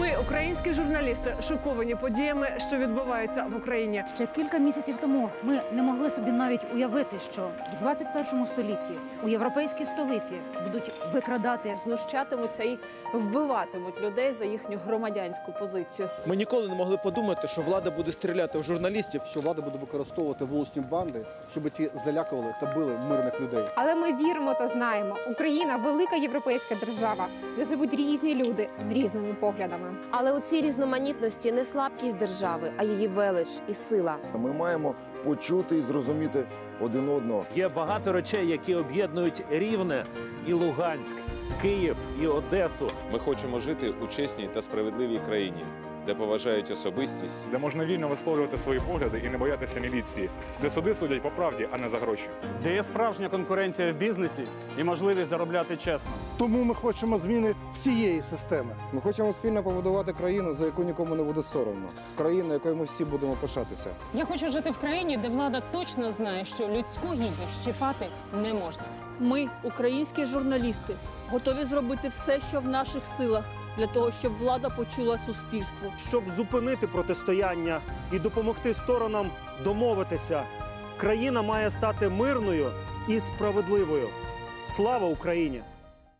Ми, українські журналісти, шоковані подіями, що відбуваються в Україні. Ще кілька місяців тому ми не могли собі навіть уявити, що в 21 столітті у європейській столиці будуть викрадати знущатимуться і вбиватимуть людей за їхню громадянську позицію. Ми ніколи не могли подумати, що влада буде стріляти в журналістів. що влада буде використовувати вуличні банди, щоб ті залякували та били мирних людей. Але ми віримо та знаємо, Україна велика європейська держава, де живуть різні люди з різними поглядами. Але у цій різноманітності не слабкість держави, а її велич і сила. Ми маємо почути і зрозуміти один одного. Є багато речей, які об'єднують Рівне і Луганськ, Київ і Одесу. Ми хочемо жити у чесній та справедливій країні, де поважають особистість, де можна вільно висловлювати свої погляди і не боятися міліції, де суди судять по правді, а не за гроші. де є справжня конкуренція в бізнесі і можливість заробляти чесно. Тому ми хочемо зміни всієї системи. Ми хочемо спільно побудувати країну, за яку нікому не буде соромно. Країну, якою ми всі будемо пишатися. Я хочу жити в країні, де влада точно знає, що людську гідність щипати не можна. Ми, українські журналісти, готові зробити все, що в наших силах, для того, щоб влада почула суспільство. Щоб зупинити протистояння і допомогти сторонам домовитися, країна має стати мирною і справедливою. Слава Україні!